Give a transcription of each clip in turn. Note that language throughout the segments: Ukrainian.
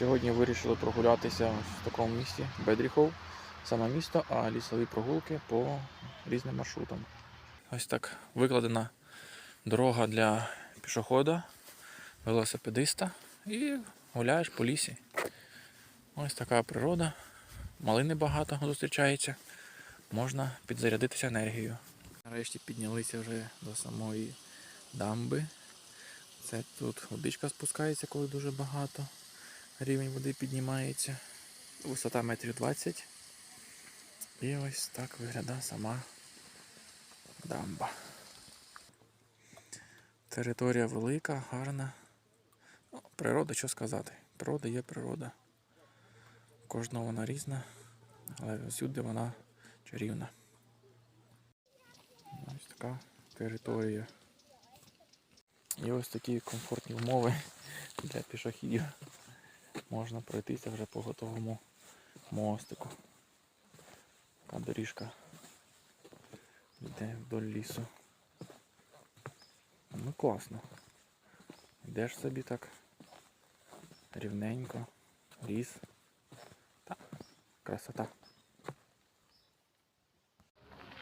Сьогодні вирішили прогулятися в такому місті Бедріхов. Саме місто, а лісові прогулки по різним маршрутам. Ось так викладена дорога для пішохода, велосипедиста і гуляєш по лісі. Ось така природа. Малини багато зустрічається. Можна підзарядитися енергією. Нарешті піднялися вже до самої дамби. Це тут водичка спускається, коли дуже багато. Рівень води піднімається. Висота метрів 20. І ось так виглядає сама дамба. Територія велика, гарна. Ну, природа, що сказати. Природа є природа. Кожна вона різна, але всюди вона чарівна. Ось така територія. І ось такі комфортні умови для пішохідів. Можна пройтися вже по готовому мостику. Така доріжка йде вдоль лісу. Ну класно. Йдеш собі так рівненько, ліс. Та, красота.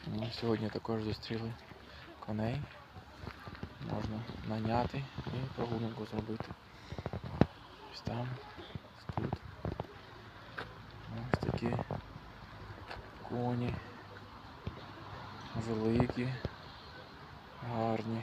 Ну, Сьогодні також зустріли коней. Можна наняти і прогулянку зробити. Ось там, ось тут. Ось такі коні. Великі, гарні.